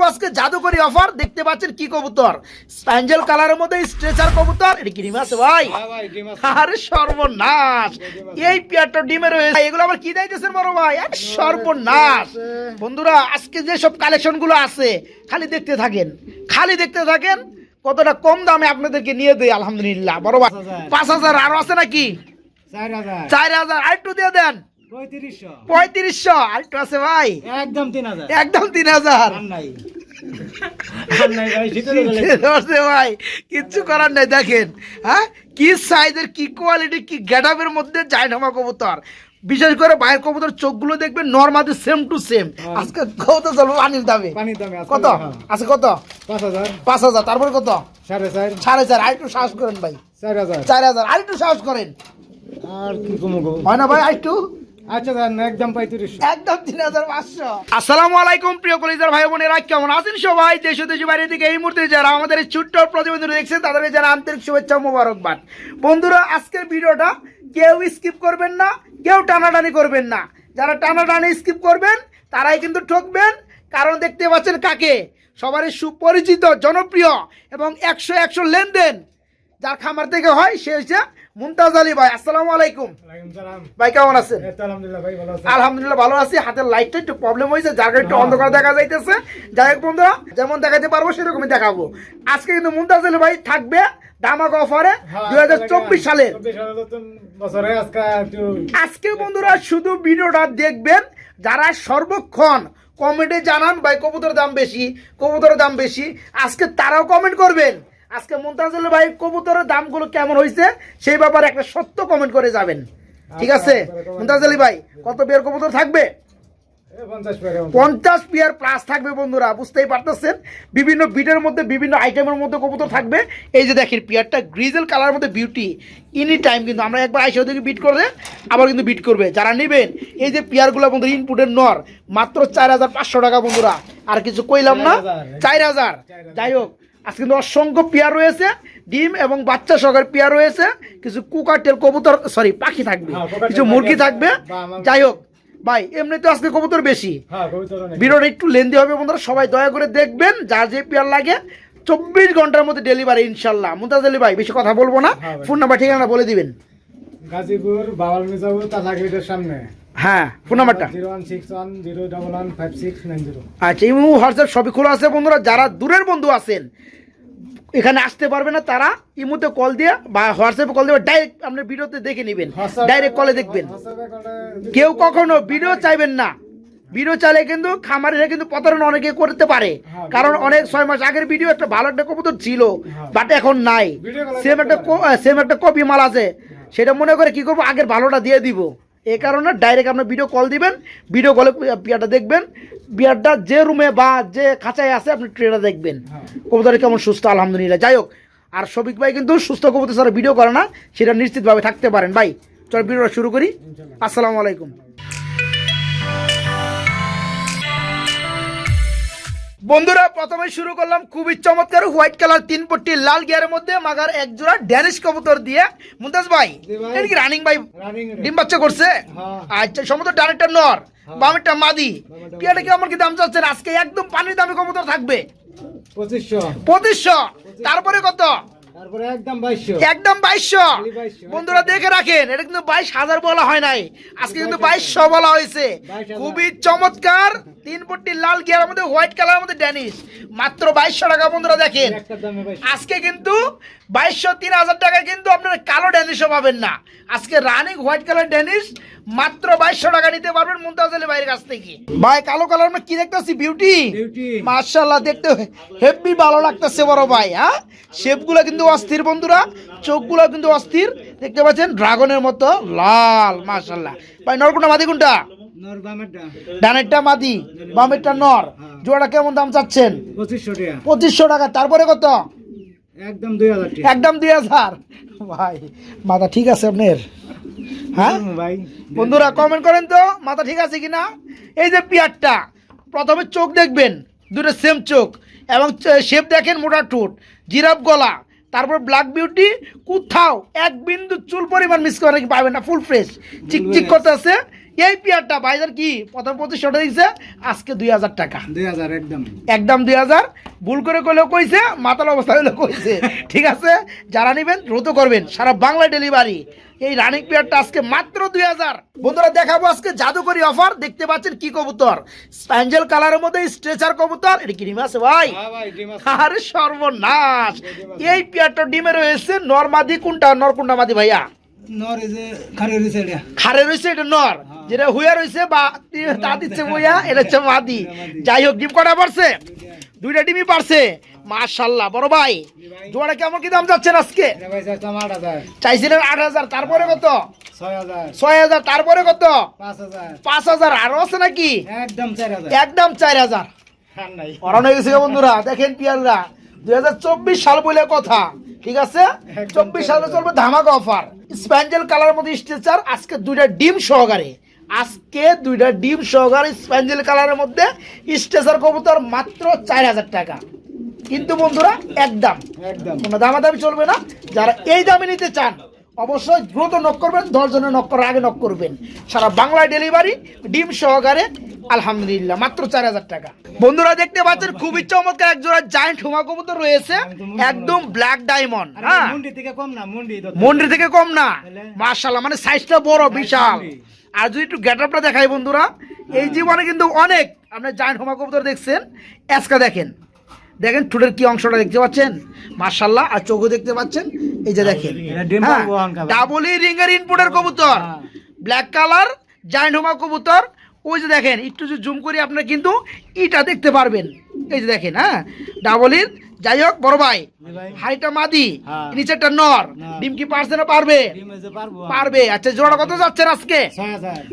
দেখাবো আজকে জাদুকরি অফার দেখতে পাচ্ছেন কি কবুতর? স্প্যাঞ্জেল কালারের মধ্যে স্ট্রেচার কবুতর এটা কি ডিম আছে ভাই? আরে সর্বনাশ! এই পেয়ারটা ডিমের হয়েছে এগুলো আবার কি দিতেছেন বড় ভাই? আরে সর্বনাশ! বন্ধুরা আজকে যে সব কালেকশনগুলো আছে খালি দেখতে থাকেন। খালি দেখতে থাকেন কতটা কম দামে আপনাদেরকে নিয়ে দেয় আলহামদুলিল্লাহ। বড় ভাই পাঁচ হাজার আরও আছে নাকি? চার হাজার। চার হাজার। আরেকটু দিয়ে দেন। পঁয়ত্রিশশো। পঁয়ত্রিশশো? আরেকটু আছে ভাই। একদম তিন হাজার। একদম তিন হাজার। নাই। ভাই কিচ্ছু করার নাই দেখেন। হ্যাঁ? কি সাইজের কি কোয়ালিটি কি মধ্যে কবুতর। বিশেষ করে বাইরের কবুতর চোখগুলো দেখবেন নর্মালি সেম টু সেম। আজকে কত চলবো? পানির দামে। পানির দামে আজকে কত? হ্যাঁ। আছে কত? পাঁচ হাজার। পাঁচ হাজার। তারপরে কত? সাড়ে চার। সাড়ে চার। আরেকটু সাহস করেন ভাই। চার হাজার। চার হাজার। আরেকটু সাহস করেন। আর কি কমবো হয় না ভাই আরেকটু আচ্ছা দাদা একদম পঁয়ত্রিশশো একদম তিন হাজার পাঁচশো। আসসালামু আলাইকুম প্রিয় কলিজার ভাই বোনেরা কেমন আছেন সবাই? দেশ ও বাইরে থেকে এই মুহূর্তে যারা আমাদের এই ছোট্ট প্রতিবেদন দেখছেন তাদেরকে যারা আন্তরিক শুভেচ্ছা ও মোবারকবাদ। বন্ধুরা আজকের ভিডিওটা কেউ স্কিপ করবেন না কেউ টানাটানি করবেন না। যারা টানাটানি স্কিপ করবেন তারাই কিন্তু ঠকবেন। কারণ দেখতে পাচ্ছেন কাকে? সবারই সুপরিচিত জনপ্রিয় এবং একশো একশো লেনদেন। যার খামার থেকে হয় সে হচ্ছে মুমতাজ আলী ভাই আসসালামু আলাইকুম। ভাই কেমন আছেন? আলহামদুলিল্লাহ ভালো আছে। আলহামদুলিল্লাহ ভালো আছি। হাতের লাইটটা একটু প্রবলেম হয়েছে যার একটু অন্ধকার দেখা যাইতেছে। যাই হোক বন্ধুরা যেমন দেখাতে পারব সেরকমই দেখাবো। আজকে কিন্তু মুমতাজ আলী ভাই থাকবে দামাক অফারে দুই হাজার চব্বিশ সালে। হ্যাঁ, আজকে বন্ধুরা শুধু ভিডিওটা দেখবেন যারা সর্বক্ষণ কমেন্টে জানান ভাই কবুতরের দাম বেশি কবুতরের দাম বেশি আজকে তারাও কমেন্ট করবেন। আজকে মুমতাজ আলী ভাই কবুতরের দামগুলো কেমন হয়েছে সেই ব্যাপারে একটা সত্য কমেন্ট করে যাবেন। ঠিক আছে? মুমতাজ আলী ভাই কত বিয়ের কবুতর থাকবে? পঞ্চাশ পিয়ার প্লাস থাকবে বন্ধুরা বুঝতেই পারতেছেন? বিভিন্ন বিটের মধ্যে বিভিন্ন আইটেমের মধ্যে কবুতর থাকবে। এই যে দেখেন পিয়ারটা গ্রিজেল কালার মধ্যে বিউটি এনি টাইম কিন্তু আমরা একবার আইসা ওদেরকে বিট করলে আবার কিন্তু বিট করবে। যারা নেবেন এই যে পিয়ারগুলো বন্ধু ইনপুটের নর মাত্র চার হাজার পাঁচশো টাকা বন্ধুরা। আর কিছু কইলাম না? চার হাজার। যাই হোক আজকে কিন্তু অসংখ্য পেয়ার রয়েছে ডিম এবং বাচ্চা সহকারে পেয়ার রয়েছে কিছু কুকাটেল কবুতর সরি পাখি থাকবে হ্যাঁ, কিছু মুরগি থাকবে। যাই হোক ভাই এমনিতে আজকে কবুতর বেশি। হ্যাঁ ভিডিওটা একটু লেন্দি হবে বন্ধুরা সবাই দয়া করে দেখবেন যার যে পেয়ার লাগে চব্বিশ ঘণ্টার মধ্যে ডেলিভারি ইনশাল্লাহ। মুমতাজ আলী ভাই বেশি কথা বলব না ফোন নাম্বার ঠিকানা বলে দিবেন। গাজীপুর বাবাল মির্জাপুর তালা সামনে। হ্যাঁ ফোন নাম্বারটা আচ্ছা ইমু হোয়াটসঅ্যাপ সবই খোলা আছে বন্ধুরা যারা দূরের বন্ধু আছেন এখানে আসতে পারবে না তারা ইমুতে কল দিয়ে বা হোয়াটসঅ্যাপে কল দিয়ে ডাইরেক্ট আপনার ভিডিওতে দেখে নেবেন ডাইরেক্ট কলে দেখবেন। কেউ কখনো ভিডিও চাইবেন না। ভিডিও চাইলে কিন্তু খামারিরা কিন্তু প্রতারণা অনেকে করতে পারে। হ্যাঁ, কারণ অনেক ছয় মাস আগের ভিডিও একটা ভালো একটা কবুতর ছিল হ্যাঁ। বাট এখন নাই। সেম একটা সেম একটা কপি মাল আছে। সেটা মনে করে কি করব? আগের ভালোটা দিয়ে দিব। এই কারণে ডাইরেক্ট আপনার ভিডিও কল দিবেন ভিডিও কলে বিয়ারটা দেখবেন বিয়ারটা যে রুমে বা যে খাঁচায় আছে আপনি ট্রেটা দেখবেন। হ্যাঁ। কবুতর কেমন সুস্থ আলহামদুলিল্লাহ। যাই হোক আর শফিক ভাই কিন্তু সুস্থ কবুতর ছাড়া ভিডিও করে না সেটা নিশ্চিতভাবে থাকতে পারেন। ভাই চল ভিডিওটা শুরু করি। আসসালামু আলাইকুম। বন্ধুরা প্রথমে শুরু করলাম খুবই চমৎকার হোয়াইট কালার তিন পট্টি লাল গিয়ারের মধ্যে মাগার এক জোড়া ড্যানিস কবুতর দিয়ে। মুমতাজ ভাই এদিকে এটা কি রানিং ভাই? ডিম বাচ্চা করছে? হ্যাঁ। আচ্ছা সমস্ত ডানেরটা নর বামেরটা মাদি। পিয়াটা কি আমার কি দাম চলছে আজকে একদম পানির দামে কবুতর থাকবে। পঁচিশশো। পঁচিশশো। তারপরে কত? একদম বাইশশো। 2200 বন্ধুরা দেখে রাখেন এটা কিন্তু বাইশ হাজার বলা হয় নাই। আজকে কিন্তু বাইশশো বলা হয়েছে। খুবই চমৎকার তিন পট্টি লাল গিয়ার মধ্যে হোয়াইট কালার মধ্যে ড্যানিশ। মাত্র বাইশশো টাকা বন্ধুরা দেখেন। আজকে কিন্তু বাইশশো তিন হাজার টাকায় কিন্তু আপনারা কালো ড্যানিশও পাবেন না। আজকে রানিং হোয়াইট কালার ড্যানিশ মাত্র বাইশশো টাকা নিতে পারবেন মুমতাজ আলী ভাইয়ের কাছ থেকে। ভাই কালো কালার আমরা কি দেখতেছি? বিউটি। মার্শাল্লাহ দেখতে হেভি ভালো লাগতেছে বড় ভাই হ্যাঁ? শেপগুলো কিন্তু অস্থির বন্ধুরা চোখগুলো কিন্তু অস্থির। দেখতে পাচ্ছেন ড্রাগনের মতো লাল মার্শাল্লাহ ভাই নরকুন্ডা মাদি কোনটা ডানেরটা মাদি বামেরটা নর। জোড়াটা কেমন দাম চাচ্ছেন? পঁচিশশো টাকা। পঁচিশশো টাকা তারপরে কত? একদম দুই হাজার একদম দুই হাজার। ভাই মাথা ঠিক আছে আপনার? হ্যাঁ? ভাই। বন্ধুরা কমেন্ট করেন তো মাথা ঠিক আছে কিনা? এই যে পিয়ারটা প্রথমে চোখ দেখবেন দুটো সেম চোখ এবং শেপ দেখেন মোটা ঠোঁট জিরাফ গলা তারপর ব্ল্যাক বিউটি কোথাও এক বিন্দু চুল পরিমাণ মিস করে নাকি পাবেন না ফুল ফ্রেশ চিকচিক করতে আছে এই পেয়ারটা ভাইজান কি? প্রথম প্রতিষ্ঠাটা দিচ্ছে আজকে দুই হাজার টাকা। দুই হাজার একদম। একদম দুই হাজার। ভুল করে করলেও কইছে মাতাল অবস্থা হলেও কইছে। ঠিক আছে? যারা নেবেন দ্রুত করবেন। সারা বাংলা ডেলিভারি এই রানিং পেয়ারটা আজকে মাত্র দুই হাজার। বন্ধুরা দেখাবো আজকে জাদুকরি অফার দেখতে পাচ্ছেন কি কবুতর? স্প্যাঞ্জেল কালারের মধ্যে স্ট্রেচার কবুতর। এটা কি ডিম আছে ভাই? হ্যাঁ ভাই ডিম আছে। আরে সর্বনাশ। এই পেয়ারটা ডিমে রয়েছে নরমাদি কোনটা নর কোনটা মাদি ভাইয়া। খারি রয়েছে এটা খারে রয়েছে এটা নর যেটা হুয়া রয়েছে বা তা দিচ্ছে বইয়া এটা হচ্ছে মাদি। যাই হোক ডিম কটা পারছে দুইটা ডিমই পারছে মাশাল্লাহ বড় ভাই। জোড়া কেমন কি দাম যাচ্ছেন আজকে? এটা ভাই চাইতাম আট হাজার। চাইছিলেন আট হাজার তারপরে কত? ছয় হাজার। তারপরে কত? পাঁচ হাজার। আরও আছে নাকি? একদম চার হাজার। হয়ে গেছে বন্ধুরা দেখেন পিয়াররা দুই হাজার চব্বিশ সাল বলে কথা ঠিক আছে? চব্বিশ সালে চলবে ধামাকা অফার স্প্যাঞ্জেল কালার মধ্যে স্ট্রেচার আজকে দুইটা ডিম সহকারে। আজকে দুইটা ডিম সহকারে স্প্যাঞ্জেল কালারের মধ্যে স্ট্রেচার কবুতর মাত্র চার হাজার টাকা। কিন্তু বন্ধুরা একদম। একদম। কোনো দামাদামি চলবে না। যারা এই দামে নিতে চান অবশ্যই দ্রুত নক করবেন দশ জনের নক করার আগে নক করবেন। সারা বাংলায় ডেলিভারি ডিম সহকারে আলহামদুলিল্লাহ মাত্র চার হাজার টাকা। বন্ধুরা দেখতে পাচ্ছেন খুবই চমৎকার এক জোড়া জায়েন্ট হুমা কবুতর রয়েছে একদম ব্ল্যাক ডায়মন্ড হ্যাঁ? মুন্ডি থেকে কম না মুন্ডি তো মন্ডি থেকে কম না। তাহলে? মার্শাল্লাহ মানে সাইজটা বড় বিশাল। আর যদি একটু গেটআপটা দেখাই বন্ধুরা এই জীবনে কিন্তু অনেক আপনি জায়েন্ট হোমা কবুতর দেখছেন। এসকা দেখেন। দেখেন ঠোঁটের কি অংশটা দেখতে পাচ্ছেন? মার্শাল্লাহ আর চোখও দেখতে পাচ্ছেন। এই যে দেখেন। এটা ডিম পারব আনকা ভাই। রিং এর ইনপুটের কবুতর। ব্ল্যাক কালার জায়েন্ট হোমা কবুতর। ওই যে দেখেন একটু যদি জুম করি আপনারা কিন্তু ইটা দেখতে পারবেন। এই যে দেখেন হ্যাঁ ডাবল ইন যাই হোক বড় ভাই হাইটা মাদি হ্যাঁ। নিচেরটা নর। ডিম কি পারছে না পারবে? ডিম এই যে পারব পারবে। আচ্ছা জোড়া কত যাচ্ছেন আজকে?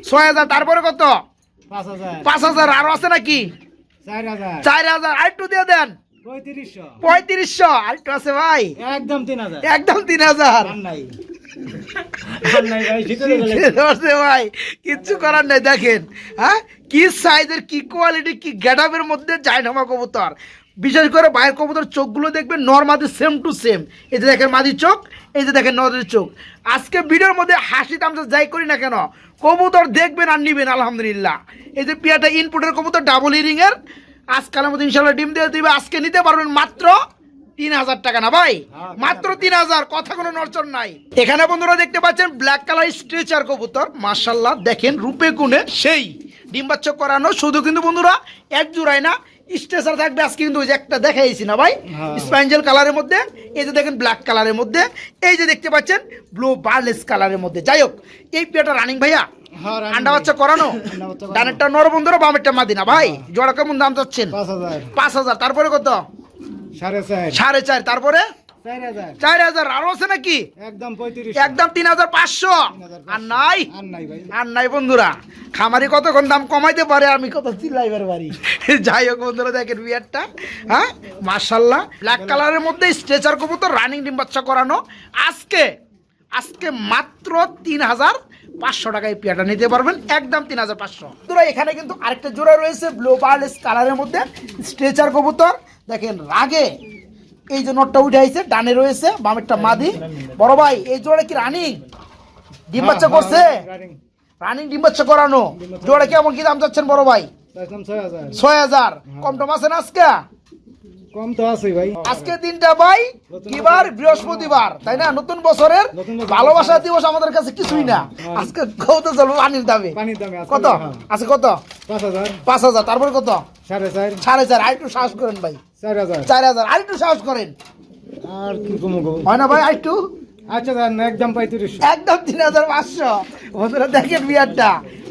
ছয় হাজার। তারপরে কত? পাঁচ হাজার। পাঁচ হাজার আরও আছে নাকি? চার হাজার। হাজার আরেকটু দিয়ে দেন। পঁয়ত্রিশশো। আছে ভাই। একদম তিন হাজার। একদম তিন হাজার। নাই। ভাই শীতের বেলা ধরছে ভাই কিচ্ছু করার নাই দেখেন হ্যাঁ? কি সাইজের কি কোয়ালিটি কি মধ্যে কবুতর। বিশেষ করে বাইরের কবুতর চোখগুলো দেখবেন নর নর্মাদি সেম টু সেম এই যে দেখেন মাদির চোখ এই যে দেখেন নদের চোখ। আজকে ভিডিওর মধ্যে হাসি তামসা যাই করি না কেন কবুতর দেখবেন আর নিবেন আলহামদুলিল্লাহ। এই যে পিয়াটা ইনপুটের কবুতর ডাবল ইরিং এর আজকালের মধ্যে ইনশাল্লাহ ডিম দিয়ে দিবে। আজকে নিতে পারবেন মাত্র তিন হাজার টাকা না ভাই? হ্যাঁ, মাত্র তিন হাজার কথা কোনো নড়চর নাই। এখানে বন্ধুরা দেখতে পাচ্ছেন ব্ল্যাক কালার স্ট্রেচার কবুতর। মার্শাল্লাহ দেখেন রূপে গুণে সেই ডিম বাচ্চা করানো। শুধু কিন্তু বন্ধুরা এক জোড়ায় না স্ট্রেচার থাকবে। আজকে কিন্তু ওই যে একটা দেখাইছি না ভাই? হ্যাঁ। স্প্যাঞ্জেল কালারের মধ্যে এই যে দেখেন ব্ল্যাক কালারের মধ্যে এই যে দেখতে পাচ্ছেন ব্লু বার্লেস কালারের মধ্যে। যাই হোক এই পেয়াটা রানিং ভাইয়া হ্যাঁ, আন্ডা ভাই। বাচ্চা করানো? আন্ডা। ডানেরটা বামেরটা মাদিনা ভাই? জোড়া কেমন দাম চাচ্ছেন? পাঁচ হাজার। তারপরে কত? সাড়ে চার। তারপরে? চার হাজার। আরও আছে নাকি? একদম একদম তিন হাজার পাঁচশো। আর নাই? আর বন্ধুরা। খামারি কতক্ষণ দাম কমাইতে পারে? আমি কত চিল্লাইবার যাই হোক বন্ধুরা দেখেন বিয়ারটা। হ্যাঁ? মার্শাল্লাহ ব্ল্যাক কালারের মধ্যে স্ট্রেচার কবুতর রানিং ডিম বাচ্চা করানো। আজকে আজকে মাত্র তিন হাজার পাঁচশো টাকায় পেয়ারটা নিতে পারবেন। একদম তিন হাজার পাঁচশো। তোরা এখানে কিন্তু আরেকটা জোড়া রয়েছে ব্লু বার্লেস কালারের মধ্যে স্ট্রেচার কবুতর। দেখেন রাগে এই যে নটটা উঠে আইছে ডানে রয়েছে বামেরটা মাদি। বড় ভাই এই জোড়া কি রানিং ডিম বাচ্চা করছে? রানিং রানিং ডিম বাচ্চা করানো। জোড়া কেমন কি দাম চাচ্ছেন বড় ভাই? ছয় হাজার। ছয় হাজার। কম টম আছে না আজকে? কম তো আছে ভাই। আজকে দিনটা ভাই কিবার বৃহস্পতিবার তাই না? নতুন বছরের ভালোবাসা দিবস আমাদের কাছে কিছুই না। আজকে কত চলবো পানির দামে। পানির দামে কত? হ্যাঁ। আছে কত? পাঁচ হাজার। পাঁচ হাজার। তারপরে কত? সাড়ে চার। সাড়ে চার। আরেকটু সাহস করেন ভাই। চার হাজার। চার হাজার। আরেকটু সাহস করেন। আর কি কমো হয় না ভাই আরেকটু আচ্ছা দাদা একদম পঁয়ত্রিশশো। একদম তিন হাজার পাঁচশো। বন্ধুরা দেখেন বিয়ারটা।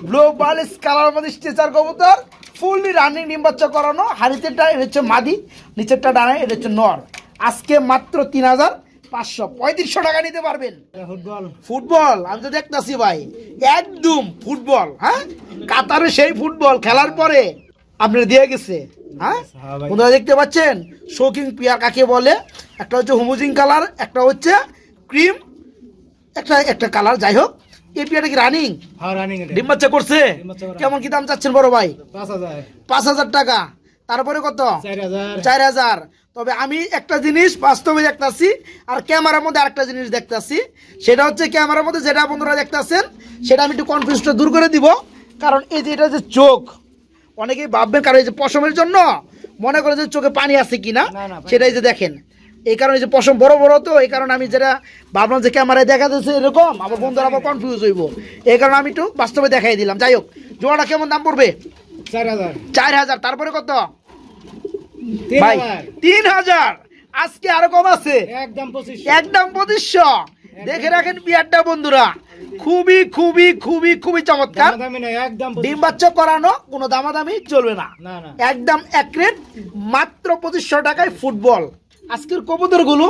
ব্লু বালিশ কালার মধ্যে কবুতর। ফুললি রানিং ডিম বাচ্চা করানো। এটা হচ্ছে মাদি। নিচেরটা এটা হচ্ছে নর। আজকে মাত্র তিন হাজার পাঁচশো। পঁয়ত্রিশশো টাকা নিতে পারবেন। ফুটবল। ফুটবল আমি তো দেখতাছি ভাই। একদম ফুটবল হ্যাঁ? কাতারে সেই ফুটবল খেলার পরে। আপনার দিয়ে গেছে হ্যাঁ? হ্যাঁ বন্ধুরা দেখতে পাচ্ছেন? শৌকিং পিয়ার কাকে বলে? একটা হচ্ছে হুমুজিং কালার একটা হচ্ছে ক্রিম একটা একটা কালার যাই হোক এই পিয়াটা কি রানিং হ্যাঁ ডিম বাচ্চা করছে। কেমন কি দাম চাচ্ছেন বড় ভাই? পাঁচ হাজার। টাকা। তারপরে কত? চার হাজার। তবে আমি একটা জিনিস বাস্তবে দেখতাছি আর ক্যামেরার মধ্যে আরেকটা জিনিস দেখতাছি। সেটা হচ্ছে ক্যামেরার মধ্যে যেটা বন্ধুরা দেখতাছেন সেটা আমি একটু কনফিউজটা দূর করে দিব। কারণ এই যে এটা যে চোখ অনেকেই ভাববেন কারণ এই যে পশমের জন্য মনে করে যে চোখে পানি আছে কিনা সেটাই যে দেখেন। এই কারণে যে পশম বড় বড় তো এই কারণে আমি যেটা ভাবলাম যে ক্যামেরায় দেখা যাচ্ছে এরকম আমার বন্ধুরা আবার কনফিউজ হইব। এই কারণে আমি একটু বাস্তবে দেখাই দিলাম। যাই হোক জোড়াটা কেমন দাম পড়বে? চার হাজার। চার হাজার তারপরে কত? ভাই তিন হাজার? আজকে আরও কম আছে? একদম একদম পঁচিশশো? দেখে রাখেন বিয়ারটা বন্ধুরা। খুবই খুবই খুবই খুবই চমৎকার। ডিম বাচ্চা করানো কোনো দামাদামি চলবে না। একদম এক রেট মাত্র পঁচিশশো টাকায় ফুটবল আজকের কবুতরগুলো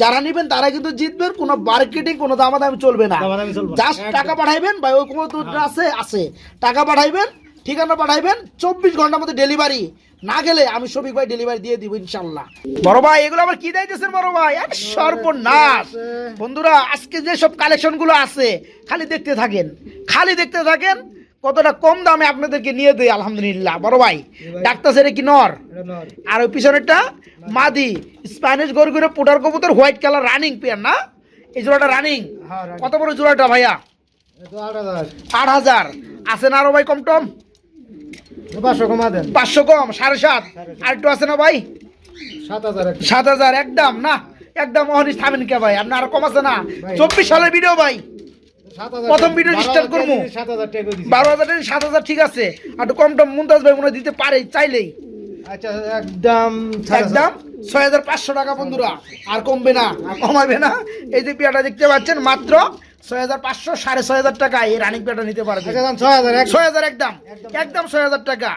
যারা নিবেন তারা কিন্তু জিতবেন কোনো মার্কেটিং কোনো দামাদামি চলবে না। দামাদামি চলবে না। জাস্ট টাকা পাঠাইবেন ভাই ওই কবুতরটা আছে আছে। টাকা পাঠাইবেন ঠিকানা পাঠাইবেন চব্বিশ ঘণ্টার মধ্যে ডেলিভারি না গেলে আমি শফিক ভাই ডেলিভারি দিয়ে দিব ইনশাল্লাহ বড় ভাই এগুলো আবার কি দিতেছেন বড় ভাই? আর সর্বনাশ। বন্ধুরা আজকে যে সব কালেকশনগুলো আছে খালি দেখতে থাকেন। খালি দেখতে থাকেন কতটা কম দামে আপনাদেরকে নিয়ে দেয় আলহামদুলিল্লাহ। বড় ভাই ডাক্তার সেরে কি নর? আর ওই পিছনেরটা মাদি স্প্যানিশ গরু করে পোটার কবুতর হোয়াইট কালার রানিং পেয়ার না? এই জোড়াটা রানিং হ্যাঁ, কত বড় জোড়াটা ভাইয়া? আট হাজার। আছে না আরও ভাই কম টম? পাঁচশো কমা সাড়ে সাত। আর একটু আছে না ভাই? সাত হাজার একদম না? একদম অহনিস থামেন কে ভাই? আপনার আরও কম আছে না? চব্বিশ সালের ভিডিও ভাই। প্রথম ভিডিও হাজার করব। টাকা হাজার টাকা। বারো হাজার থেকে সাত হাজার ঠিক আছে। আর কম টম মুমতাজ ভাই মনে দিতে পারে চাইলেই। আচ্ছা একদম একদম ছয় হাজার পাঁচশো টাকা বন্ধুরা। আর কমবে না আর কমাবে না। এই যে পেয়াটা দেখতে পাচ্ছেন মাত্র ছয় হাজার পাঁচশো সাড়ে ছয় হাজার টাকা। এই রানিং পেয়াটা নিতে পারবে। ছয় হাজার ছয় হাজার একদম। একদম। ছয় হাজার টাকা।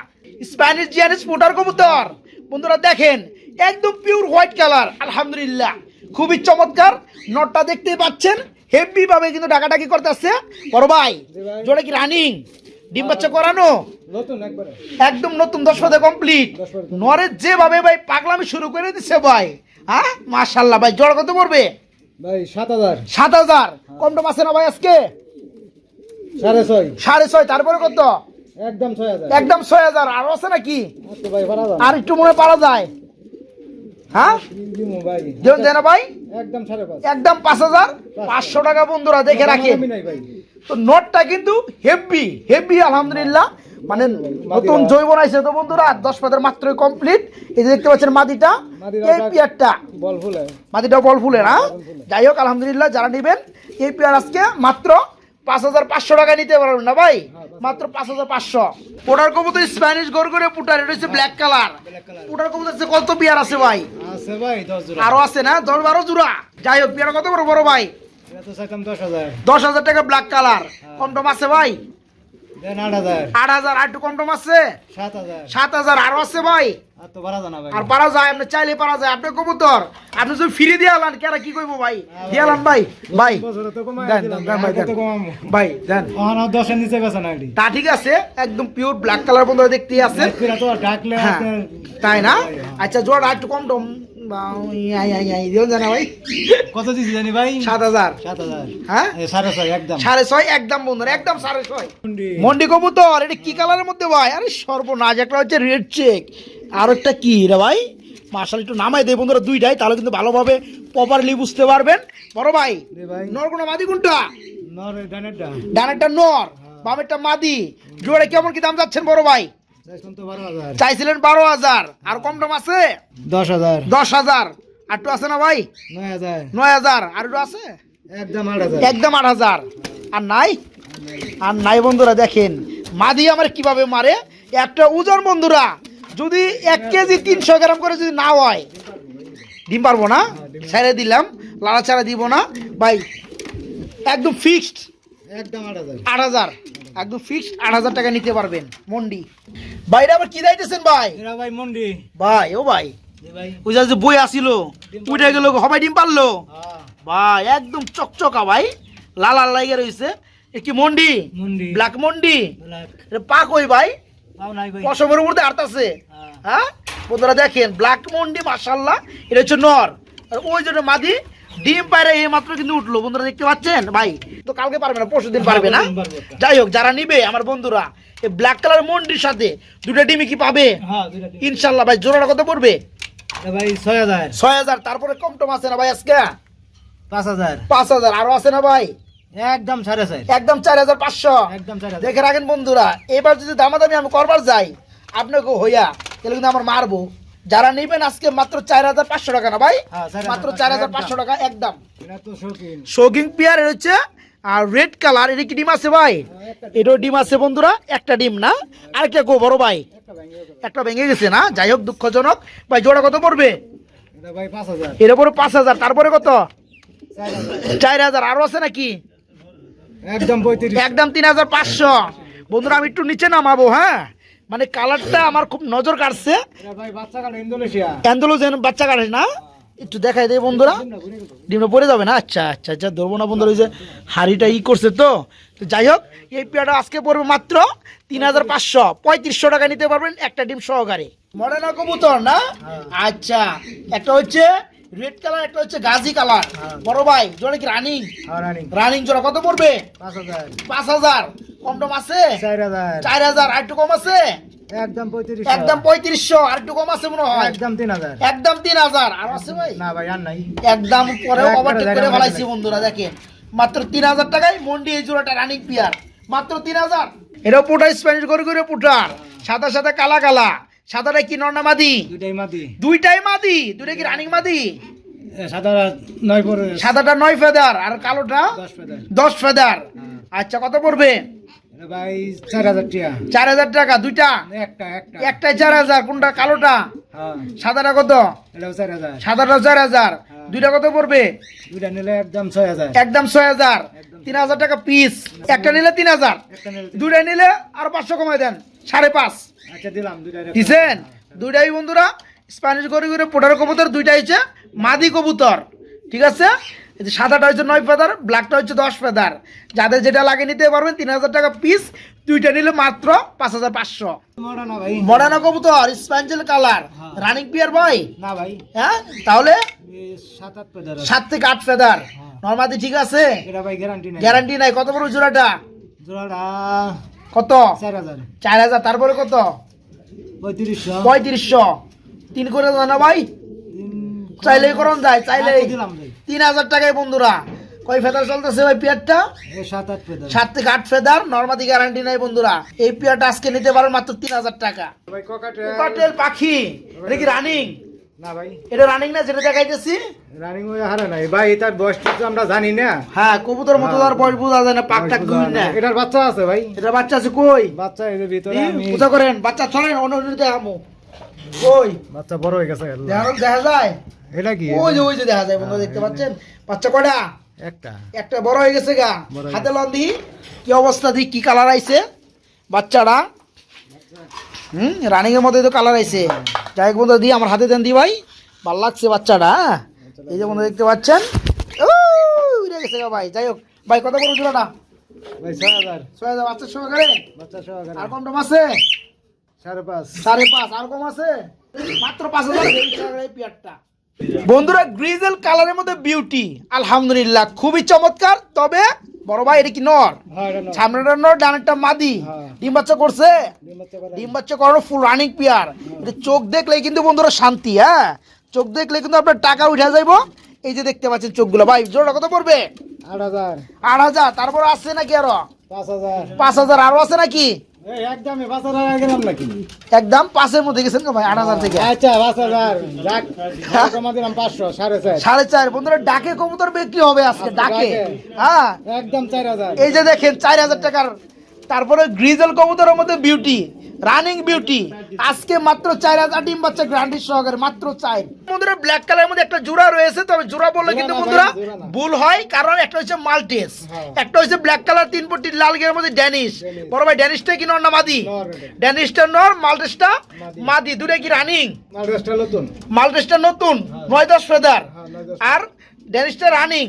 স্প্যানিশ জিয়ানিস পোটার কবুতর। বন্ধুরা দেখেন একদম পিওর হোয়াইট কালার আলহামদুলিল্লাহ। খুবই চমৎকার। নটটা দেখতে পাচ্ছেন। হেভি ভাবে কিন্তু ডাকাডাকি করতেছে বড় ভাই কি রানিং ডিম বাচ্চা করানো? একদম নতুন দশ পদে কমপ্লিট। নরের যেভাবে ভাই পাগলামি শুরু করে দিচ্ছে ভাই হ্যাঁ? মাশাল্লাহ ভাই জোড়া কত পড়বে? ভাই সাত হাজার। সাত হাজার? কম টম আছে না ভাই আজকে? সাড়ে ছয়। সাড়ে ছয় তারপরে কত? একদম ছয় হাজার। একদম ছয় হাজার আরও আছে নাকি? আচ্ছা আর একটু মনে পারা যায়। হ্যাঁ? দিমু ভাই। একদম পাঁচ। একদম পাঁচ হাজার পাঁচশো টাকা বন্ধুরা দেখে রাখেন। তো নোটটা কিন্তু হেভি হেভি আলহামদুলিল্লাহ। মানে নতুন জৈব আইছে তো বন্ধুরা দশ পাতার মাত্রই কমপ্লিট এই যে দেখতে পাচ্ছেন মাদিটা মাদিটা এই পিয়ারটা। বল ফুলে। মাদিটা বল ফুলে না? যাই হোক আলহামদুলিল্লাহ যারা নেবেন এই পেয়ার আজকে মাত্র পাঁচ হাজার পাঁচশো টাকা নিতে পারবেন না ভাই? মাত্র পাঁচ হাজার পাঁচশো। পোটার কবুতর স্প্যানিশ গড় করে পুটার এটা হচ্ছে ব্ল্যাক কালার পুটার কবুতর হচ্ছে কত পেয়ার আছে ভাই? ভাই আরও আছে না? দশ বারো জোড়া। যাই হোক পেয়ার কত বড় বড় ভাই? এটা তো চাইতাম দশ হাজার। টাকা ব্ল্যাক কালার কম টম আছে ভাই? আট হাজার। আর একটু কম টম আছে? সাত হাজার। আরও আছে ভাই? আর তো বাড়া জানা ভাই। আর পারা যায় আপনি চাইলে পারা যায়। আপনি কবুতর আপনি যদি ফ্রি দিয়ে আলান কেরা কি কইবো ভাই? দিয়ে আলান ভাই ভাই। বছরে তো কমাই দেন, দিলাম। দেন, ভাই, দেন। কমামু। ভাই দেন। এখন আর দশের নিচে গেছে না তা ঠিক আছে একদম পিওর ব্ল্যাক কালার বন্ধুরা দেখতেই আছে। হ্যাঁ তাই না? আচ্ছা হ্যাঁ। আর একটু কম টম। কত দিছি জানি ভাই? সাত হাজার। সাত হাজার। হ্যাঁ? সাড়ে ছয় একদম। সাড়ে ছয় একদম বন্ধুরা একদম সাড়ে ছয়। মন্ডি। কবুতর এটা কি কালারের মধ্যে ভাই? আরে সর্বনাশ একটা হচ্ছে রেড চেক আর একটা কি রে ভাই? মার্শাল একটু নামাই দেয় বন্ধুরা দুইটাই তাহলে কিন্তু ভালোভাবে প্রপারলি বুঝতে পারবেন। বড় ভাই ভাই। নর কোনো মাদি কোনটা? নর ডানেরটা নর বামেরটা মাদি। জোড়ে কেমন কি দাম যাচ্ছেন বড় ভাই? চাইছিলেন বারো হাজার। আর কম টম আছে? দশ হাজার। দশ হাজার। আর একটু আছে না ভাই? নয় হাজার। নয় হাজার। আর একটু আছে? একদম আট হাজার। একদম আট হাজার। আর নাই? আর নাই বন্ধুরা দেখেন। মাদি আমার কীভাবে মারে? একটা ওজন বন্ধুরা যদি এক কেজি তিনশো গ্রাম করে যদি না হয় ডিম পারব না? ছেড়ে দিলাম। লাড়া ছাড়া দিব না। ভাই একদম ফিক্সড একদম আট হাজার। একদম ফিক্সড আট হাজার টাকা নিতে পারবেন। মন্ডি। আবার কি দাইতেছেন ভাই? এরা ভাই মন্ডি। ভাই ও ভাই। জি ওই যে বই আসিল উঠে গেল সবাই ডিম পারল হ্যাঁ। ভাই একদম চকচকা ভাই। লাল লাল লাইগে রয়েছে এ কি মন্ডি? মন্ডি। ব্ল্যাক মন্ডি? ব্ল্যাক। এটা পাক ওই ভাই? পশমের উপর হ্যাঁ। হ্যাঁ? বন্ধুরা দেখেন ব্ল্যাক মন্ডি মাশাল্লাহ এটা হচ্ছে নর। আর ওই জন্য মাদি ডিম পায়রা এই মাত্র কিন্তু উঠল। বন্ধুরা দেখতে পাচ্ছেন? ভাই তো কালকে পারবে না পরশু দিন পারবে না। যাই হোক যারা নিবে আমার বন্ধুরা এই ব্ল্যাক কালার মন্ডির সাথে দুটা ডিমই কি পাবে? হ্যাঁ। ইনশাল্লাহ ভাই জোড়াটা কত পড়বে? এ ভাই ছয় হাজার। ছয় হাজার তারপরে কম টম আছে না ভাই আজকে? পাঁচ হাজার। পাঁচ হাজার আরও আছে না ভাই? একদম সাড়ে চার একদম চার হাজার পাঁচশো। একদম দেখে রাখেন বন্ধুরা এবার যদি দামাদামি আমি করবার যাই আপনাকে হইয়া তাহলে কিন্তু আমার মারবো। যারা নেবেন আজকে মাত্র চার হাজার পাঁচশো টাকা না ভাই? হ্যাঁ, 4,500 মাত্র চার হাজার পাঁচশো টাকা একদম। শৌখিন। শৌকিং পেয়ার হচ্ছে আর রেড কালার এটা কি ডিম আছে ভাই? এটাও ডিম আছে বন্ধুরা একটা ডিম না? আরেকটা গো বড় ভাই। একটা ভেঙে গেছে। একটা না? যাই হোক দুঃখজনক। ভাই জোড়া কত পড়বে? এর উপরে পাঁচ হাজার তারপরে কত? চার হাজার। চার হাজার আরও আছে নাকি? একদম একদম তিন হাজার পাঁচশো। বন্ধুরা আমি একটু নিচে নামাবো হ্যাঁ? মানে কালারটা আমার খুব নজর কাটছে বাচ্চা কাটা না? একটু দেখাই দেয় বন্ধুরা। ডিমটা পড়ে যাবে না? আচ্ছা আচ্ছা আচ্ছা ধরবো না বন্ধুরা ওই যে হাড়িটা ই করছে তো। তো যাই হোক এই পেয়ারটা আজকে পড়বে মাত্র তিন হাজার পাঁচশো। পঁয়ত্রিশশো টাকা নিতে পারবেন একটা ডিম সহকারে। মডার্না কবুতর না? আচ্ছা একটা হচ্ছে রেড কালার একটা হচ্ছে গাজি কালার বড় ভাই জোড়া কি রানিং রানিং রানিং জোড়া কত পড়বে? পাঁচ হাজার। কম টম আছে? চার হাজার। আর একটু কম আছে? একদম পঁয়ত্রিশ একদম পঁয়ত্রিশশো। আর একটু কম আছে মনে হয়? একদম তিন হাজার। একদম তিন হাজার। আর আছে ভাই? না ভাই আর নাই। একদম পরেও একবারে ওভারটেক করে ফেলাইছি বন্ধুরা দেখেন। মাত্র তিন হাজার টাকায় মন্ডি এই জোড়াটা রানিং পিয়ার মাত্র তিন হাজার। এটাও পুটা স্প্যানিশ করে করে পুটার সাদা সাদা কালা কালা। সাদাটা কি নর্না মাদি? দুইটাই মাটি দুইটাই মাদি? দুইটা কি রানিং মাদি? সাদাটা নয় ফেদার আর কালোটা? দশ ফেদার। আচ্ছা কত পড়বে? ভাই চার হাজার টিয়া চার হাজার টাকা দুইটা? একটা একটা। একটাই চার হাজার কোনটা কালোটা? হ্যাঁ। সাদাটা কত? সাদাটা চার হাজার। দুইটা কত পড়বে? দুইটা নিলে একদম ছয় হাজার। একদম ছয় হাজার। তিন হাজার টাকা পিস একটা নিলে তিন হাজার। দুইটা নিলে আর পাঁচশো কমাই দেন। সাড়ে পাঁচ। আচ্ছা দিলাম দিছেন? দুইটাই বন্ধুরা স্প্যানিশ করে করে পোটার কবুতর দুইটা হচ্ছে মাদি কবুতর। ঠিক আছে? সাদাটা হচ্ছে নয় ফেদার ব্ল্যাকটা হচ্ছে দশ ফেদার। যাদের যেটা লাগে নিতে পারবেন তিন হাজার টাকা পিস দুইটা নিলে মাত্র পাঁচ হাজার পাঁচশো। মরা না ভাই? মডার্না কবুতর স্প্যাঞ্জেল কালার রানিং পিয়ার ভাই না ভাই। হ্যাঁ? তাহলে সাত থেকে আট ফেদার। নর্মাদি ঠিক আছে? এটা গ্যারান্টি নাই। গ্যারান্টি নাই। কত বড় জোড়াটা? জোড়াটা কত? চার হাজার। চার হাজার তারপরে কত? পঁয়ত্রিশশো। পঁয়ত্রিশশো। তিন করে দাও না ভাই। চাইলেই করন যায় চাইলেই। দিলাম ভাই। তিন হাজার টাকায় বন্ধুরা। কয় ফেদার চলতেছে ভাই পিয়ারটা? সাত ফেদার। থেকে আট ফেদার নর্মাদি গ্যারান্টি নাই বন্ধুরা। এই পিয়ারটা আজকে নিতে পারেন মাত্র তিন হাজার টাকা। কটেল পাখি এটা কি রানিং না ভাই। এটা রানিং না যেটা দেখাইতেছি? রানিং ওই হারে নাই। ভাই বয়সটা তো আমরা জানি না। হ্যাঁ কবুতর মতো তার বয়স বোঝা যায় না পাক টাক না। এটার বাচ্চা আছে ভাই। এটা বাচ্চা আছে কই? বাচ্চা এর ভিতরে আমি পূজা করেন বাচ্চা ছড়েন অন্য অন্য দেখামো। কই? বাচ্চা বড় হয়ে গেছে দেখা দেখা যায়? এটা কি? ওই যে ওই যে দেখা যায় বন্ধু দেখতে পাচ্ছেন? বাচ্চা কয়টা? একটা। একটা বড় হয়ে গেছে গা। হাতে লন দি কি অবস্থা দি কি কালার আইছে? বাচ্চাটা? হুম রানিংয়ের মধ্যে তো কালার আইছে যাই হোক বন্ধু দি আমার হাতে দেন দি ভাই। ভালো লাগছে বাচ্চাটা হ্যাঁ? এই যে বন্ধু দেখতে পাচ্ছেন। ও উড়ে গেছে ভাই। যাই হোক ভাই কত বড় জোড়াটা ভাই ছয় হাজার। ছয় হাজার সহকারে? বাচ্চা সহকারে। আর কম টম আছে? সাড়ে পাঁচ। সাড়ে পাঁচ আর কম আছে? মাত্র পাঁচ হাজার। এই টাকার এই পেয়ারটা। বন্ধুরা গ্রিজেল কালারের মধ্যে বিউটি আলহামদুলিল্লাহ খুবই চমৎকার। তবে বড় ভাই এটা কি নর? হ্যাঁ। সামনেটা নর ডানেরটা মাদি। হ্যাঁ। ডিম বাচ্চা করছে? ডিম বাচ্চা করে। করানো ফুল রানিং পিয়ার এটা চোখ দেখলেই কিন্তু বন্ধুরা শান্তি হ্যাঁ? চোখ দেখলে কিন্তু আপনার টাকা উঠে যাইবো। এই যে দেখতে পাচ্ছেন চোখগুলো ভাই জোড়া কত পড়বে? আট হাজার। আট হাজার। তারপর আছে নাকি আরও? পাঁচ হাজার। পাঁচ হাজার। আরও আছে নাকি? হাজার একদম পাঁচের মধ্যে গেছেন ভাই আট হাজার থেকে। আচ্ছা পাঁচ হাজার যাক পাঁচশো সাড়ে চার। সাড়ে চার। বন্ধুরা ডাকে কবুতর বিক্রি হবে আজকে ডাকে। হ্যাঁ। একদম চার হাজার। এই যে দেখেন চার হাজার টাকার তারপরে গ্রিজেল কবুতরের মধ্যে বিউটি রানিং বিউটি আজকে মাত্র চার হাজার ডিম বাচ্চা গ্রান্ডি সহকারে মাত্র চার। বন্ধুরা ব্ল্যাক কালারের মধ্যে একটা জোড়া রয়েছে তবে জোড়া বললে কিন্তু বন্ধুরা ভুল হয় কারণ একটা হচ্ছে মাল্টেস হ্যাঁ। একটা হচ্ছে ব্ল্যাক কালার তিন পট্টি লাল গের মধ্যে ড্যানিশ। বড় ভাই ড্যানিশটা কি নর না মাদি। ড্যানিশটা নর মাল্টেসটা মাদি। দুটো কি রানিং মাল্টেসটা নতুন। নয় দশ ফেদার। হ্যাঁ, নয় দশ। আর ড্যানিশটা রানিং।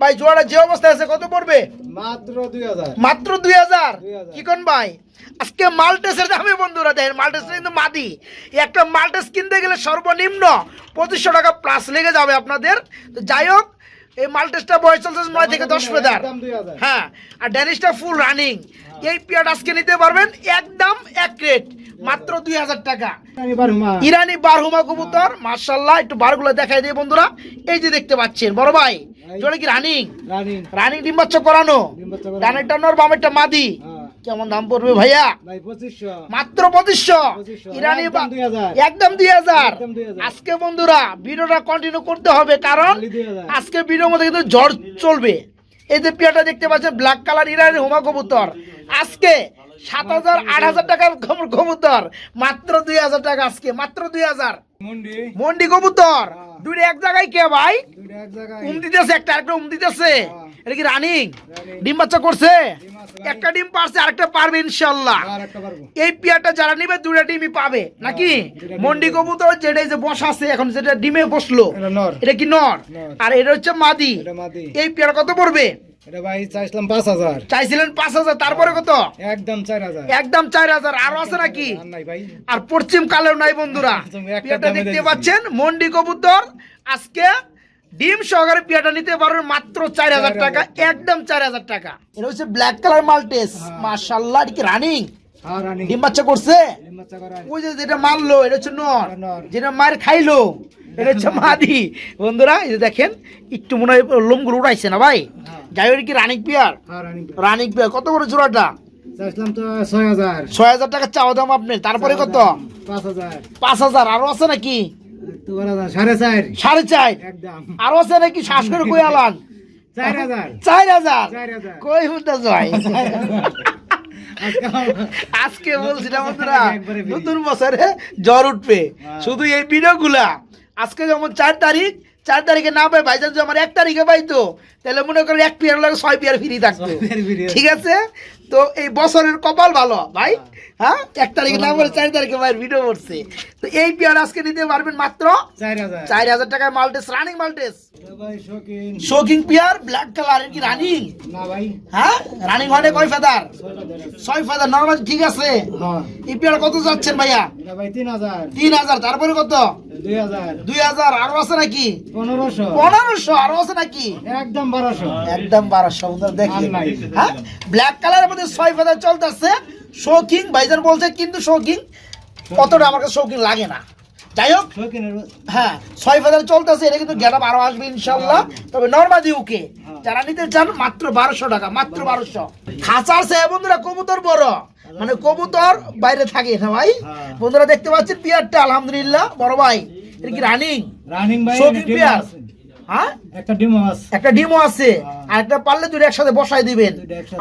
ভাই জোড়াটা যে অবস্থায় আছে কত পড়বে? মাত্র দুই হাজার। মাত্র দুই হাজার? 2000 কি কোন ভাই? আজকে মাল্টেসের দামে বন্ধুরা দেখেন মাল্টেস কিন্তু মাদি। একটা মাল্টেস কিনতে গেলে সর্বনিম্ন পঁচিশশো টাকা প্লাস লেগে যাবে আপনাদের। তো যাই হোক এই মাল্টেসটা বয়স চলছে নয় থেকে দশ পেদার হ্যাঁ আর ড্যানিশটা ফুল রানিং এই পিয়ার আজকে নিতে পারবেন একদম এক রেট মাত্র দুই হাজার টাকা। ইরানি বারহুমা। কবুতর মার্শাল্লাহ একটু বারগুলো দেখাই দিয়ে বন্ধুরা। এই যে দেখতে পাচ্ছেন বড় ভাই জোড়া কি রানিং রানিং রানিং ডিম বাচ্চা করানো। ডানের টানোর বামের ডানেরটা নর বামেরটা মাদি। হ্যাঁ। কেমন দাম পড়বে ভাইয়া? মাত্র পঁচিশশো? ইরানি একদম দুই হাজার। আজকে বন্ধুরা ভিডিওটা কন্টিনিউ করতে হবে কারণ আজকে ভিডিওর মধ্যে কিন্তু ঝড় চলবে। এই যে পিয়াটা দেখতে পাচ্ছেন ব্ল্যাক কালার ইরানি হোমা কবুতর। আজকে সাত হাজার আট হাজার টাকার কবুতর। মাত্র দুই হাজার টাকা আজকে মাত্র দুই হাজার। মন্ডি। কবুতর। হ্যাঁ। দুইটা এক জায়গায় কে ভাই? উম দিতেছে একটা আরেকটা উম দিতেছে। হ্যাঁ। এটা কি রানিং ডিম বাচ্চা করছে? একটা ডিম পারছে আরেকটা পারবে ইনশাল্লাহ আর একটা পারব। এই পেয়ারটা যারা নিবে দুটা ডিমই পাবে নাকি? মন্ডি পাবে। কবুতর যেটা যে বসা আছে এখন যেটা ডিমে বসল এটা কি নর। আর এটা হচ্ছে মাদি। এই পেয়ার কত পড়বে? চাইছিলেন পাঁচ হাজার তারপরে কত? একদম চার হাজার। একদম চার হাজার আরও আছে নাকি? আর পশ্চিম কালেও নাই বন্ধুরা। দেখতে পাচ্ছেন মন্ডি কবুতর আজকে ডিম সহকারে পেয়ারটা নিতে পারবেন মাত্র চার হাজার টাকা একদম চার হাজার টাকা। এটা হচ্ছে ব্ল্যাক কালার মাল্টেস হ্যাঁ। মাশাল্লাহ এটা কি রানিং ডিম বাচ্চা করছে? ডিম বাচ্চা করায় ওই যে যেটা মারলো এটা হচ্ছে নর। যেটা মার খাইলো এটা হচ্ছে মাদি। বন্ধুরা এই যে দেখেন একটু মনে হয় লোমগুলো উড়াইছে না ভাই? হ্যাঁ। যাই হোক কি রানিক পিয়ার রানিং রানিক পিয়ার কত করে জোড়াটা? ছয় হাজার। টাকা চাওয়া দাম আপনি তারপরে কত? পাঁচ হাজার। পাঁচ হাজার। আরও আছে নাকি? সাড়ে চার। সাড়ে চার? একদম। আরও আছে নাকি শ্বাস কই আলান চার হাজার। চার হাজার? চার হাজার। কই হুদা জয় আজকে আমার- আজকে বলছি না বন্ধুরা নতুন বছরে জ্বর উঠবে। হ্যাঁ। শুধু এই ভিডিওগুলা। আজকে যেমন চার তারিখ চার তারিখে না পাই ভাইজান যদি আমার এক তারিখে পাইতো তাহলে মনে করেন এক পিয়ার লাগে ছয় পিয়ার ফ্রি থাকতো। ঠিক আছে? তো এই বছরের কপাল ভালো ভাই। হ্যাঁ? এক তারিখে না চার তারিখে ভাইয়ের ভিডিও করছে তো এই পিয়ার আজকে নিতে পারবেন মাত্র চার হাজার। টাকায় Maltese running Maltese. Show king pair black colour কি রানিং হ্যাঁ? রানিং কয় ফেদার? ছয় ফেদার নর্মাল ঠিক আছে। হ্যাঁ। এই পিয়ার কত যাচ্ছেন ভাইয়া? তিন হাজার। তারপরে কত? দুই হাজার। আরও আছে নাকি? পনেরোশো। আরও আছে নাকি? একদম বারোশো। একদম বারোশো দেখেন হ্যাঁ? ব্ল্যাক কালারের মধ্যে ছয় ফেদার চলতেছে। শৌকিং ভাইজান বলছে কিন্তু শৌকিং অতটা আমার কাছে শৌকিং লাগে না। যাই হোক হ্যাঁ ছয় ফেদার চলতেছে এটা কিন্তু গেটা বারো আসবে ইনশাল্লাহ তবে নর্মাদি ওকে যারা নিতে চান মাত্র বারোশো টাকা মাত্র বারোশো। খাঁচা আছে বন্ধুরা কবুতর বড়। মানে কবুতর বাইরে থাকে না ভাই। হ্যাঁ। বন্ধুরা দেখতে পাচ্ছেন পিয়ারটা আলহামদুলিল্লাহ বড় ভাই। এটা কি রানিং রানিং ভাই শৌখিন পেয়ার। হ্যাঁ? একটা ডিমও আছে। একটা ডিমও আছে। হ্যাঁ। আর একটা পারলে দুটো একসাথে বসাই দিবেন।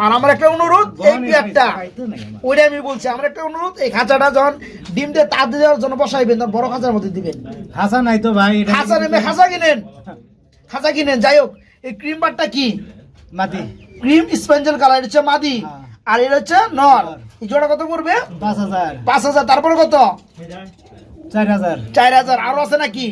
আর আমার একটা অনুরোধ এই বহানি পিয়ারটা পাইছে, পাইতো নাকি আমার? ওইটা আমি বলছি আমার একটা অনুরোধ এই খাঁচাটা যখন ডিম দিয়ে তার দেওয়ার জন্য বসাইবেন তখন বড় খাঁচার মধ্যে দিবেন। হাসা নাই তো ভাই খাঁচা নেমে খাঁচা কিনেন। খাঁচা কিনেন যাই হোক এই ক্রিম বারটা কি? মাটি ক্রিম স্পেঞ্জেল কালার হচ্ছে মাদি। হ্যাঁ। আর এটা হচ্ছে নর। এই জোড়া কত পড়বে? পাঁচ হাজার। পাঁচ হাজার। তারপরে কত? চার হাজার। চার হাজার। আরও আছে নাকি?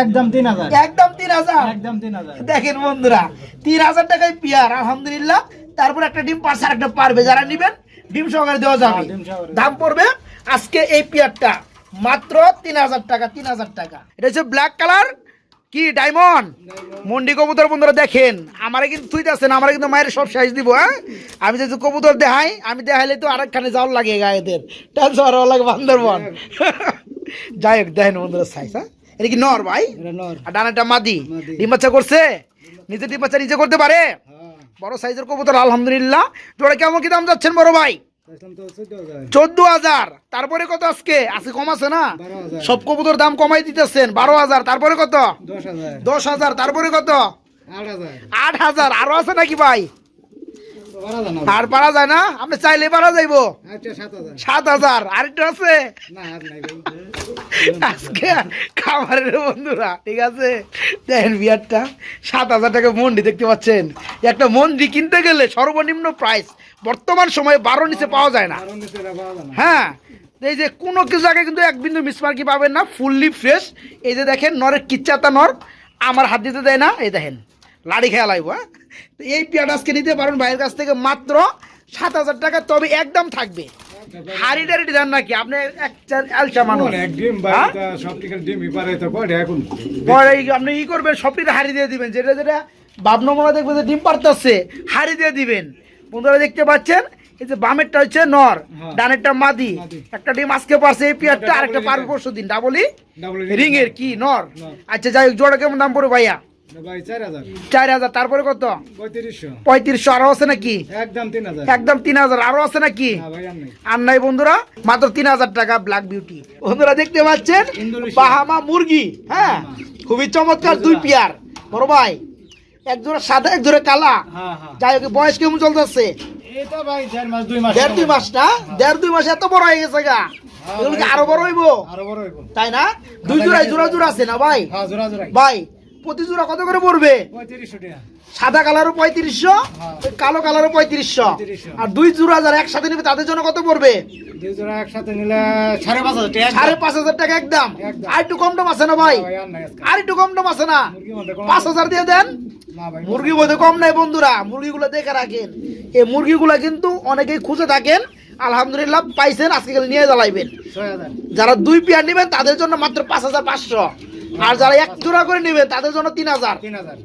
একদম তিন হাজার। একদম তিন হাজার। একদম তিন হাজার। দেখেন বন্ধুরা তিন হাজার টাকায় পিয়ার আলহামদুলিল্লাহ। তারপর একটা ডিম আর একটা পারবে। যারা নিবেন ডিম সহকারে দেওয়া যাবে। হ্যাঁ। দাম পড়বে আজকে এই পিয়ারটা। মাত্র তিন হাজার টাকা তিন হাজার টাকা। এটা হচ্ছে ব্ল্যাক কালার কি ডায়মন্ড মন্ডি কবুতর বন্ধুরা দেখেন। আমারে কিন্তু তুই আছেন আমার কিন্তু মায়ের সব সাইজ দিব হ্যাঁ? আমি যদি কবুতর দেখাই আমি দেখাইলে তো আরেকখানে যাওয়ার লাগে গায়েদের। হওয়া লাগে বান্দরবন। যাই হোক দেখেন বন্ধুরা সাইজ হ্যাঁ? এটা কি নর ভাই? আর ডানাটা মাদি। মাদি। ডিম বাচ্চা করছে? নিজে ডিম বাচ্চা নিজে করতে পারে? হ্যাঁ। বড় সাইজের কবুতর আলহামদুলিল্লাহ। জোড়া কেমন কি দাম যাচ্ছেন বড় ভাই? চোদ্দ হাজার। তারপরে কত আজকে? আজকে কম আছে না? সব কবুতর দাম কমাই দিতেছেন। বারো হাজার। তারপরে কত? দশ হাজার। তারপরে কত? আট হাজার। আরও আছে নাকি ভাই? আর পারা যায় না? আপনি চাইলে পারা যাইবো। আচ্ছা সাত হাজার। আরেকটা আছে? আজকে খামারের বন্ধুরা ঠিক আছে? দেখেন বিয়ারটা সাত হাজার টাকা মন্ডি দেখতে পাচ্ছেন। একটা মন্ডি কিনতে গেলে সর্বনিম্ন প্রাইস বর্তমান সময়ে বারো নিচে পাওয়া যায় না। হ্যাঁ এই যে কোনো কিছু জায়গায় কিন্তু এক বিন্দু মিসমার্কি পাবেন না ফুললি ফ্রেশ এই যে দেখেন নরের কিচ্চাতা নর আমার হাত দিতে দেয় না এই দেখেন। লাড়ি খেয়া লাগবো হ্যাঁ? তো এই পেঁয়াজ আজকে নিতে পারেন ভাইয়ের কাছ থেকে মাত্র সাত হাজার টাকা তবে একদম থাকবে। হাড়ি টাড়ি দেন নাকি? আপনি এক আলসা মানুষ। হ্যাঁ? পারে আপনি ই করবেন হাড়ি দিয়ে দিবেন। যেটা যেটা দেখবেন যে ডিম পারতেছে হাড়ি দিয়ে দিবেন। বন্ধুরা দেখতে পাচ্ছেন? এই যে বামেরটা হচ্ছে নর হ্যাঁ। ডানেরটা মাদি। একটা ডিম আজকে পারছে এই পেয়ারটা আরেকটা পারবে পরশু দিন ডাবলি রিং এর কি? নর নর। আচ্ছা যাই হোক জোড়া কেমন দাম পড়ে ভাইয়া? ভাই চার হাজার। তারপরে কত? পঁয়ত্রিশশো। আরও আছে নাকি? একদম তিন হাজার। আরও আছে নাকি? আর নাই। বন্ধুরা মাত্র তিন হাজার টাকা ব্ল্যাক বিউটি বন্ধুরা দেখতে পাচ্ছেন? বাহামা মুরগি হ্যাঁ? খুবই চমৎকার দুই পেয়ার। বড় ভাই এক জোড়া সাদা এক জোড়া কালা। হ্যাঁ হ্যাঁ। যাই হোক বয়স কেমন চলতেছে? দেড় দুই মাস দেড় দুই মাস না? দেড় দুই মাস এত বড় হয়ে গেছে গা। এগুলো আরও বড় হইবো? তাই না? দুই জোড়ায় জোড়া জোড়া আছে না ভাই? হ্যাঁ জোড়া ভাই প্রতি জোড়া কত করে পড়বে? সাদা কালারও পঁয়ত্রিশশো হ্যাঁ। কালো কালারও পঁয়ত্রিশশো। আর দুই জোড়া যারা একসাথে নেবে তাদের জন্য কত পড়বে? সাড়ে পাঁচ হাজার টাকা একদম। আর একটু কম টম আছে না ভাই? ভাই আর নাই আজকে। একটু কম টম আছে না? মুরগির মধ্যে কম পাঁচ হাজার দিয়ে দেন। মুরগি বোধহয় কম নাই বন্ধুরা মুরগিগুলো দেখে রাখেন। এই মুরগিগুলো কিন্তু অনেকেই খুঁজে থাকেন আলহামদুলিল্লাহ পাইছেন আজকে নিয়ে জ্বালাইবেন। যারা দুই পেয়ার নেবেন তাদের জন্য মাত্র পাঁচ হাজার পাঁচশো। আর যারা এক জোড়া করে নেবেন তাদের জন্য তিন হাজার। তিন হাজার।